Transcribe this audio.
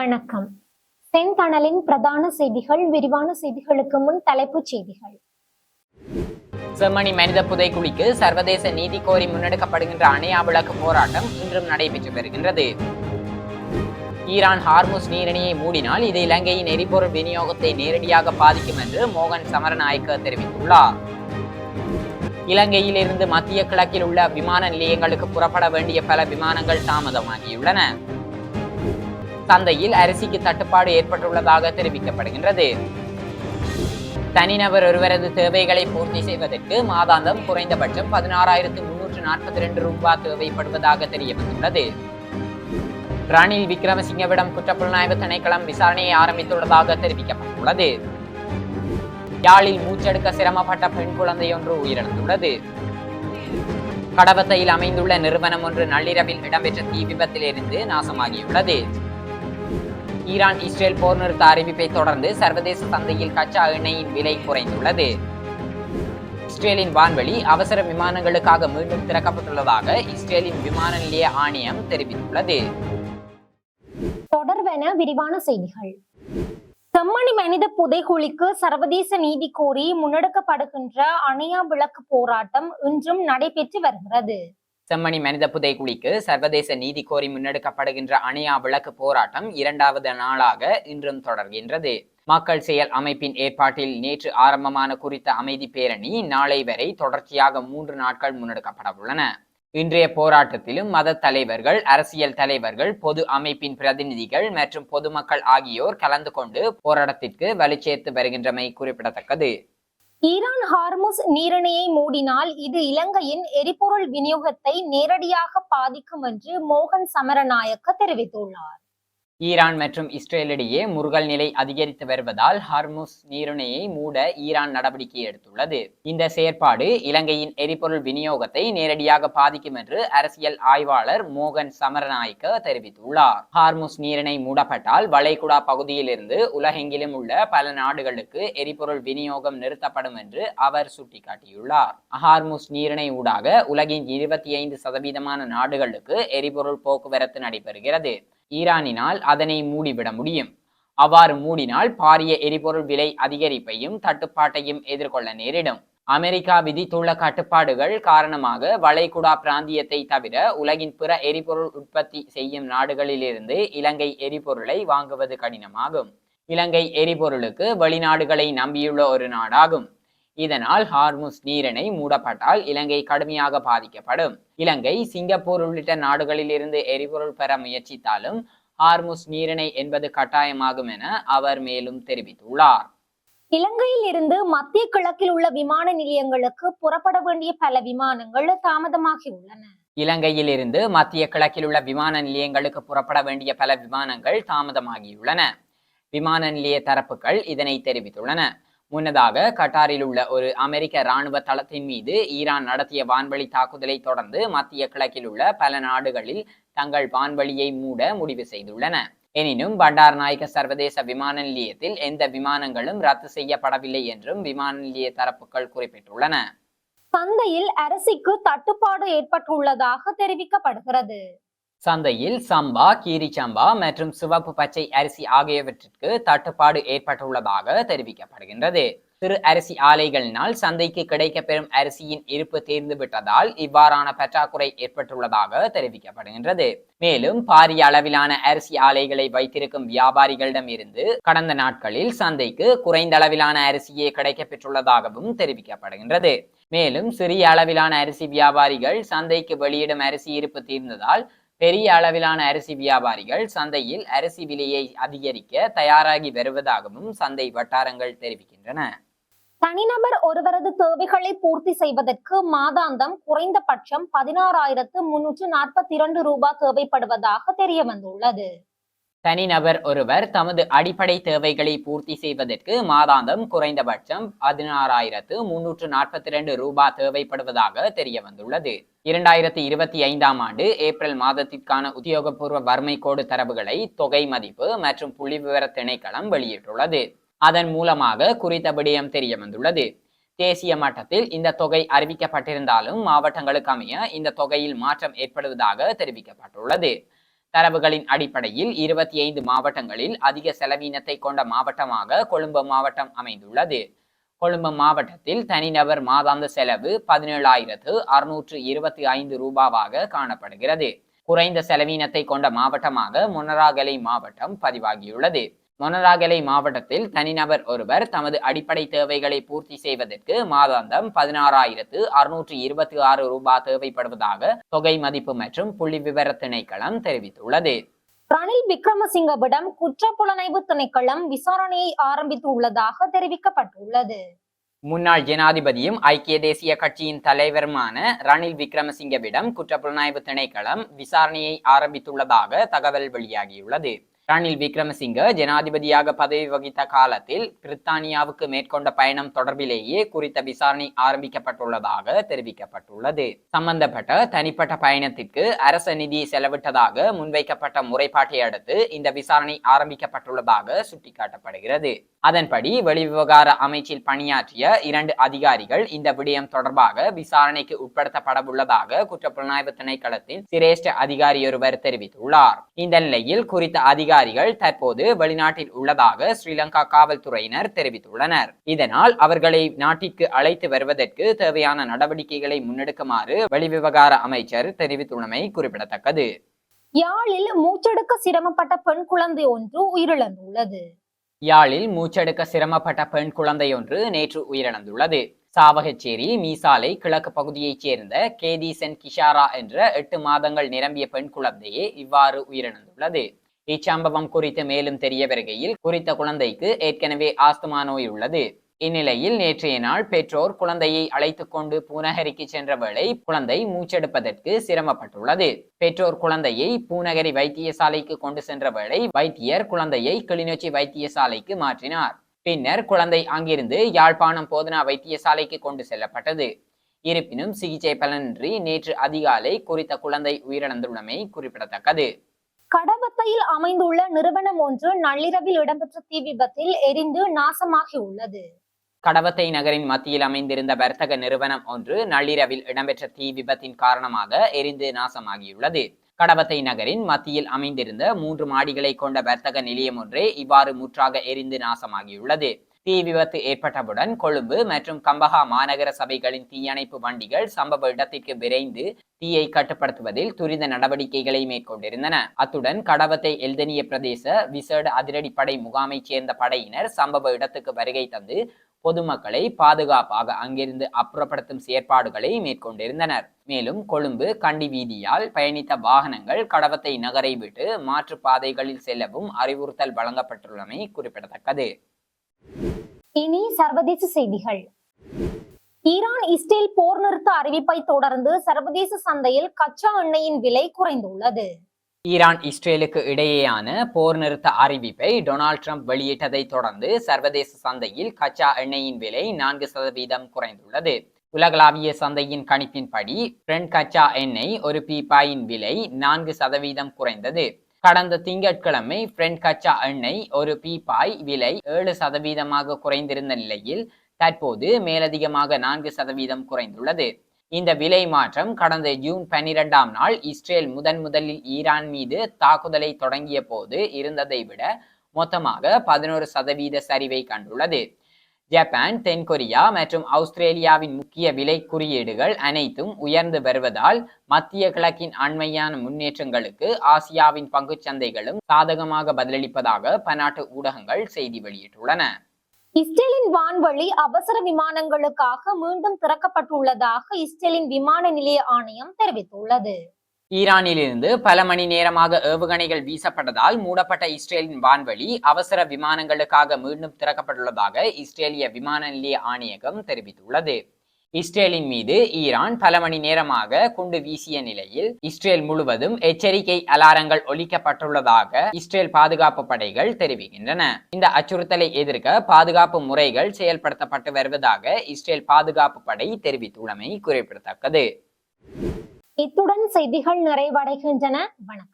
வணக்கம். செந்தணலின் பிரதான செய்திகள் விரிவான செய்திகளுக்கு முன் தலைப்புச் செய்திகள். ஜெர்மனி மனித புதைக்குழிக்கு சர்வதேச நீதி கோரி முன்னெடுக்கப்படுகின்ற அணையா விளக்கு போராட்டம் இன்றும் நடைபெற்று வருகின்றது. ஈரான் ஹார்முஸ் நீரிணையை மூடினால் இது இலங்கையின் எரிபொருள் விநியோகத்தை நேரடியாக பாதிக்கும் என்று மோகன் சமரநாயக்க தெரிவித்துள்ளார். இலங்கையிலிருந்து மத்திய கிழக்கில் உள்ள விமான நிலையங்களுக்கு புறப்பட வேண்டிய பல விமானங்கள் தாமதமாகியுள்ளன. சந்தையில் அரிசிக்கு தட்டுப்பாடு ஏற்பட்டுள்ளதாக தெரிவிக்கப்படுகின்றது. தனிநபர் ஒருவரது தேவைகளை பூர்த்தி செய்வதற்கு மாதாந்தம் குறைந்தபட்சம் பதினாறாயிரத்து முன்னூற்று நாற்பத்தி ரெண்டு ரூபாய் தேவைப்படுவதாக தெரிய வந்துள்ளது ரணில் விக்ரமசிங்கவிடம் குற்றப்புலனாய்வு திணைக்களம் விசாரணையை ஆரம்பித்துள்ளதாக தெரிவிக்கப்பட்டுள்ளது. யாழில் மூச்செடுக்க சிரமப்பட்ட பெண் குழந்தையொன்று உயிரிழந்துள்ளது. கடவத்தையில் அமைந்துள்ள நிறுவனம் ஒன்று நள்ளிரவில் இடம்பெற்ற தீ விபத்திலிருந்து நாசமாகியுள்ளது. ஈரான் இஸ்ரேல் போர் நிறுத்த அறிவிப்பை தொடர்ந்து சர்வதேச சந்தையில் கச்சா எண்ணெயின் விலை குறைந்துள்ளது. இஸ்ரேலின் வான்வெளி அவசர விமானங்களுக்காக மீண்டும் திறக்கப்பட்டுள்ளதாக இஸ்ரேலின் விமான நிலைய ஆணையம் தெரிவித்துள்ளது. தொடர்வென விரிவான செய்திகள். செம்மணி மனித புதைகுழிக்கு சர்வதேச நீதி கோரி முன்னெடுக்கப்படுகின்ற அணையா விளக்கு போராட்டம் இன்றும் நடைபெற்று வருகிறது. செம்மணி மனித புதைக்குழிக்கு சர்வதேச நீதி கோரி முன்னெடுக்கப்படுகின்ற அணையா விளக்கு போராட்டம் இரண்டாவது நாளாக இன்றும் தொடர்கின்றது. மக்கள் செயல் அமைப்பின் ஏற்பாட்டில் நேற்று ஆரம்பமான குறித்த அமைதி பேரணி நாளை வரை தொடர்ச்சியாக மூன்று நாட்கள் முன்னெடுக்கப்பட உள்ளன. இன்றைய போராட்டத்திலும் மத தலைவர்கள் அரசியல் தலைவர்கள் பொது அமைப்பின் பிரதிநிதிகள் மற்றும் பொதுமக்கள் ஆகியோர் கலந்து கொண்டு போராட்டத்திற்கு வலுச்சேர்த்து வருகின்றமை குறிப்பிடத்தக்கது. ஈரான் ஹார்முஸ் நீரிணையை மூடினால் இது இலங்கையின் எரிபொருள் விநியோகத்தை நேரடியாக பாதிக்கும் என்று மோகன் சமரநாயக்க தெரிவித்துள்ளார். ஈரான் மற்றும் இஸ்ரேலிடையே முருகல் நிலை அதிகரித்து வருவதால் ஹர்முஸ் நீரிணையை மூட ஈரான் நடவடிக்கை எடுத்துள்ளது. இந்த செயற்பாடு இலங்கையின் எரிபொருள் விநியோகத்தை நேரடியாக பாதிக்கும் என்று அரசியல் ஆய்வாளர் மோகன் சமரநாயக்க தெரிவித்துள்ளார். ஹார்முஸ் நீரிணை மூடப்பட்டால் வளைகுடா பகுதியிலிருந்து உலகெங்கிலும் உள்ள பல நாடுகளுக்கு எரிபொருள் விநியோகம் நிறுத்தப்படும் என்று அவர் சுட்டிக்காட்டியுள்ளார். ஹார்முஸ் நீரிணை ஊடாக உலகின் இருபத்தி ஐந்து சதவீதமான நாடுகளுக்கு எரிபொருள் போக்குவரத்து நடைபெறுகிறது. ஈரானினால் அதனை மூடிவிட முடியும். அவ்வாறு மூடினால் பாரிய எரிபொருள் விலை அதிகரிப்பையும் தட்டுப்பாட்டையும் எதிர்கொள்ள நேரிடும். அமெரிக்கா விதித்துள்ள கட்டுப்பாடுகள் காரணமாக வளைகுடா பிராந்தியத்தை தவிர உலகின் பிற எரிபொருள் உற்பத்தி செய்யும் நாடுகளிலிருந்து இலங்கை எரிபொருளை வாங்குவது கடினமாகும். இலங்கை எரிபொருளுக்கு வெளிநாடுகளை நம்பியுள்ள ஒரு நாடாகும். இதனால் ஹார்முஸ் நீரிணை மூடப்பட்டால் இலங்கை கடுமையாக பாதிக்கப்படும். இலங்கை சிங்கப்பூர் உள்ளிட்ட நாடுகளில் இருந்து எரிபொருள் பெற முயற்சித்தாலும் ஹார்முஸ் நீரிணை என்பது கட்டாயமாகும் என அவர் மேலும் தெரிவித்துள்ளார். இலங்கையில் இருந்து மத்திய கிழக்கில் உள்ள விமான நிலையங்களுக்கு புறப்பட வேண்டிய பல விமானங்கள் தாமதமாகி உள்ளன இலங்கையில் இருந்து மத்திய கிழக்கில் உள்ள விமான நிலையங்களுக்கு புறப்பட வேண்டிய பல விமானங்கள் தாமதமாகியுள்ளன. விமான நிலைய தரப்புகள் இதனை தெரிவித்துள்ளன. முன்னதாக கட்டாரில் உள்ள ஒரு அமெரிக்க இராணுவ தளத்தின் மீது ஈரான் நடத்திய வான்வழி தாக்குதலை தொடர்ந்து மத்திய கிழக்கில் உள்ள பல நாடுகளில் தங்கள் வான்வழியை மூட முடிவு செய்துள்ளன. எனினும் பண்டார் நாயக சர்வதேச விமான நிலையத்தில் எந்த விமானங்களும் ரத்து செய்யப்படவில்லை என்றும் விமான நிலைய தரப்புகள் குறிப்பிட்டுள்ளன. சந்தையில் அரிசிக்கு தட்டுப்பாடு ஏற்பட்டுள்ளதாக தெரிவிக்கப்படுகிறது. சந்தையில் சம்பா கீரிச்சம்பா மற்றும் சிவப்பு பச்சை அரிசி ஆகியவற்றிற்கு தட்டுப்பாடு ஏற்பட்டுள்ளதாக தெரிவிக்கப்படுகின்றது. சிறு அரிசி ஆலைகளினால் சந்தைக்கு கிடைக்கப்பெறும் அரிசியின் இருப்பு தீர்ந்து விட்டதால் இவ்வாறான பற்றாக்குறை ஏற்பட்டுள்ளதாக தெரிவிக்கப்படுகின்றது. மேலும் பாரிய அளவிலான அரிசி ஆலைகளை வைத்திருக்கும் வியாபாரிகளிடம் இருந்து கடந்த நாட்களில் சந்தைக்கு குறைந்த அளவிலான அரிசியே கிடைக்கப்பெற்றுள்ளதாகவும் தெரிவிக்கப்படுகின்றது. மேலும் சிறிய அளவிலான அரிசி வியாபாரிகள் சந்தைக்கு வெளியிடும் அரிசி இருப்பு தீர்ந்ததால் பெரிய அளவிலான அரிசி வியாபாரிகள் சந்தையில் அரிசி விலையை அதிகரிக்க தயாராகி வருவதாகவும் சந்தை வட்டாரங்கள் தெரிவிக்கின்றன. தனிநபர் ஒருவரது தேவைகளை பூர்த்தி செய்வதற்கு மாதாந்தம் குறைந்தபட்சம் பதினாறாயிரத்து முன்னூற்று நாற்பத்தி இரண்டு ரூபாய் தேவைப்படுவதாக தெரிய வந்துள்ளது தனிநபர் ஒருவர் தமது அடிப்படை தேவைகளை பூர்த்தி செய்வதற்கு மாதாந்தம் குறைந்தபட்சம் பதினாறாயிரத்து முன்னூற்று நாற்பத்தி ரெண்டு ரூபாய் தேவைப்படுவதாக தெரிய வந்துள்ளது இரண்டாயிரத்தி இருபத்தி ஐந்தாம் ஆண்டு ஏப்ரல் மாதத்திற்கான உத்தியோகபூர்வ வறுமை கோடு தரவுகளை தொகை மதிப்பு மற்றும் புள்ளிவிவர திணைக்களம் வெளியிட்டுள்ளது. அதன் மூலமாக குறித்த விடயம் தெரிய வந்துள்ளது தேசிய மட்டத்தில் இந்த தொகை அறிவிக்கப்பட்டிருந்தாலும் மாவட்டங்களுக்கு அமைய இந்த தொகையில் மாற்றம் ஏற்படுவதாக தெரிவிக்கப்பட்டுள்ளது. தரவுகளின் அடிப்படையில் இருபத்தி ஐந்து மாவட்டங்களில் அதிக செலவீனத்தை கொண்ட மாவட்டமாக கொழும்பு மாவட்டம் அமைந்துள்ளது. கொழும்பு மாவட்டத்தில் தனிநபர் மாதாந்த செலவு பதினேழாயிரத்து அறுநூற்று இருபத்தி ஐந்து ரூபாவாக காணப்படுகிறது. குறைந்த செலவீனத்தை கொண்ட மாவட்டமாக மொனராகலை மாவட்டம் பதிவாகியுள்ளது. மொனராகலை மாவட்டத்தில் தனிநபர் ஒருவர் தமது அடிப்படை தேவைகளை பூர்த்தி செய்வதற்கு மாதாந்தம் பதினாறாயிரத்து அறுநூற்று இருபத்தி ஆறு ரூபாய் தேவைப்படுவதாக தொகை மதிப்பு மற்றும் புள்ளி விவர திணைக்களம் தெரிவித்துள்ளது. ரணில் விக்ரமசிங்கவிடம் குற்றப்புலனாய்வு திணைக்களம் விசாரணையை ஆரம்பித்துள்ளதாக தெரிவிக்கப்பட்டுள்ளது. முன்னாள் ஜனாதிபதியும் ஐக்கிய தேசிய கட்சியின் தலைவருமான ரணில் விக்ரமசிங்கவிடம் குற்றப்புலனாய்வு திணைக்களம் விசாரணையை ஆரம்பித்துள்ளதாக தகவல் வெளியாகியுள்ளது. ரணில் விக்ரமசிங்க ஜனாதிபதியாக பதவி வகித்த காலத்தில் பிரித்தானியாவுக்கு மேற்கொண்ட பயணம் தொடர்பிலேயே குறித்த விசாரணை ஆரம்பிக்கப்பட்டுள்ளதாக தெரிவிக்கப்பட்டுள்ளது. சம்பந்தப்பட்ட தனிப்பட்ட பயணத்திற்கு அரச நிதி செலவிட்டதாக முன்வைக்கப்பட்ட முறைப்பாட்டை அடுத்து இந்த விசாரணை ஆரம்பிக்கப்பட்டுள்ளதாக சுட்டிக்காட்டப்படுகிறது. அதன்படி வெளிவிவகார அமைச்சில் பணியாற்றிய இரண்டு அதிகாரிகள் இந்த விடயம் தொடர்பாக விசாரணைக்கு உட்படுத்தப்படவுள்ளதாக குற்றப்புலனாய்வு திணைக்களத்தின் சிரேஷ்ட அதிகாரியொருவர் தெரிவித்துள்ளார். இந்த நிலையில் குறித்த அதிகாரிகள் தற்போது வெளிநாட்டில் உள்ளதாக ஸ்ரீலங்கா காவல்துறையினர் தெரிவித்துள்ளனர். இதனால் அவர்களை நாட்டிற்கு அழைத்து வருவதற்கு தேவையான நடவடிக்கைகளை முன்னெடுக்குமாறு வெளிவிவகார அமைச்சர் தெரிவித்துள்ளமை குறிப்பிடத்தக்கது. யாழில் மூச்செடுக்க சிரமப்பட்ட பெண் குழந்தை ஒன்று உயிரிழந்துள்ளது. யாழில் மூச்செடுக்க சிரமப்பட்ட பெண் குழந்தையொன்று நேற்று உயிரிழந்துள்ளது. சாவகச்சேரி மீசாலை கிழக்கு பகுதியைச் சேர்ந்த கேதீசன் கிஷாரா என்ற எட்டு மாதங்கள் நிரம்பிய பெண் குழந்தையே இவ்வாறு உயிரிழந்துள்ளது. இச்சம்பவம் குறித்து மேலும் தெரிய வருகையில் குறித்த குழந்தைக்கு ஏற்கனவே ஆஸ்துமா நோய் உள்ளது இந்நிலையில் நேற்றைய நாள் பெற்றோர் குழந்தையை அழைத்துக் கொண்டு பூநகரிக்கு சென்ற வேளை குழந்தை மூச்செடுப்பதற்கு சிரமப்பட்டுள்ளது. பெற்றோர் குழந்தையை பூநகரி வைத்தியசாலைக்கு கொண்டு சென்ற வேளை வைத்தியர் குழந்தையை கிளிநொச்சி வைத்தியசாலைக்கு மாற்றினார். பின்னர் குழந்தை அங்கிருந்து யாழ்ப்பாணம் போதனா வைத்தியசாலைக்கு கொண்டு செல்லப்பட்டது. இருப்பினும் சிகிச்சை பலனின்றி நேற்று அதிகாலை குறித்த குழந்தை உயிரிழந்துள்ளமை குறிப்பிடத்தக்கது. கடவத்தையில் அமைந்துள்ள நிறுவனம் ஒன்று நள்ளிரவில் இடம்பெற்ற தீ விபத்தில் எரிந்து நாசமாகி உள்ளது கடவத்தை நகரின் மத்தியில் அமைந்திருந்த வர்த்தக நிறுவனம் ஒன்று நள்ளிரவில் இடம்பெற்ற தீ விபத்தின் காரணமாக எரிந்து நாசமாகியுள்ளது. கடவத்தை நகரின் மத்தியில் அமைந்திருந்த மூன்று மாடிகளை கொண்ட வர்த்தக நிலையம் ஒன்றே இவ்வாறு முற்றாக எரிந்து நாசமாகியுள்ளது. தீ விபத்து ஏற்பட்டவுடன் கொழும்பு மற்றும் கம்பஹா மாநகர சபைகளின் தீயணைப்பு வண்டிகள் சம்பவ இடத்திற்கு விரைந்து தீயை கட்டுப்படுத்துவதில் துரித நடவடிக்கைகளை மேற்கொண்டிருந்தன. அத்துடன் கடவத்தை எல்தனிய பிரதேச விசேட அதிரடிப்படை முகாமைச் சேர்ந்த படையினர் சம்பவ இடத்துக்கு வருகை தந்து பொதுமக்களை பாதுகாப்பாக அங்கிருந்து அப்புறப்படுத்தும் செயற்பாடுகளை மேற்கொண்டிருந்தனர். மேலும் கொழும்பு கண்டி வீதியால் பயணித்த வாகனங்கள் கடவத்தை நகரை விட்டு மாற்று பாதைகளில் செல்லவும் அறிவுறுத்தல் வழங்கப்பட்டுள்ளமை குறிப்பிடத்தக்கது. இனி சர்வதேச செய்திகள். ஈரான் இஸ்ரேல் போர் நிறுத்த அறிவிப்பை தொடர்ந்து சர்வதேச சந்தையில் கச்சா எண்ணெயின் விலை குறைந்துள்ளது. ஈரான் இஸ்ரேலுக்கு இடையேயான போர் நிறுத்த அறிவிப்பை டொனால்ட் ட்ரம்ப் வெளியிட்டதை தொடர்ந்து சர்வதேச சந்தையில் கச்சா எண்ணெயின் விலை நான்கு சதவீதம் குறைந்துள்ளது. உலகளாவிய சந்தையின் கணிப்பின்படி பிரெண்ட் கச்சா எண்ணெய் ஒரு பீப்பாயின் விலை நான்கு சதவீதம் குறைந்தது. கடந்த திங்கட்கிழமை பிரெண்ட் கச்சா எண்ணெய் ஒரு பீப்பாய் விலை ஏழு சதவீதமாக குறைந்திருந்த நிலையில் தற்போது மேலதிகமாக நான்கு சதவீதம் குறைந்துள்ளது. இந்த விலை மாற்றம் கடந்த ஜூன் பன்னிரெண்டாம் நாள் இஸ்ரேல் முதன் முதலில் ஈரான் மீது தாக்குதலை தொடங்கிய போது இருந்ததை விட மொத்தமாக பதினோரு சதவீத சரிவை கண்டுள்ளது. ஜப்பான் தென்கொரியா மற்றும் ஆஸ்திரேலியாவின் முக்கிய விலை குறியீடுகள் அனைத்தும் உயர்ந்து வருவதால் மத்திய கிழக்கின் அண்மையான முன்னேற்றங்களுக்கு ஆசியாவின் பங்குச்சந்தைகளும் சாதகமாக பதிலளிப்பதாக பன்னாட்டு ஊடகங்கள் செய்தி வெளியிட்டுள்ளன. இஸ்ரேலின் வான்வழி அவசர விமானங்களுக்காக மீண்டும் திறக்கப்பட்டுள்ளதாக இஸ்ரேலின் விமான நிலைய ஆணையம் தெரிவித்துள்ளது. ஈரானிலிருந்து பல மணி நேரமாக ஏவுகணைகள் வீசப்பட்டதால் மூடப்பட்ட இஸ்ரேலின் வான்வழி அவசர விமானங்களுக்காக மீண்டும் திறக்கப்பட்டுள்ளதாக இஸ்ரேலிய விமான நிலைய ஆணையகம் தெரிவித்துள்ளது. இஸ்ரேலின் மீது ஈரான் பல மணி நேரமாக குண்டு வீசிய நிலையில் இஸ்ரேல் முழுவதும் எச்சரிக்கை அலாரங்கள் ஒலிக்கப்பட்டுள்ளதாக இஸ்ரேல் பாதுகாப்பு படைகள் தெரிவிக்கின்றன. இந்த அச்சுறுத்தலை எதிர்க்க பாதுகாப்பு முறைகள் செயல்படுத்தப்பட்டு வருவதாக இஸ்ரேல் பாதுகாப்பு படை தெரிவித்துள்ளமை குறிப்பிடத்தக்கது. இத்துடன் செய்திகள் நிறைவடைகின்றன. வணக்கம்.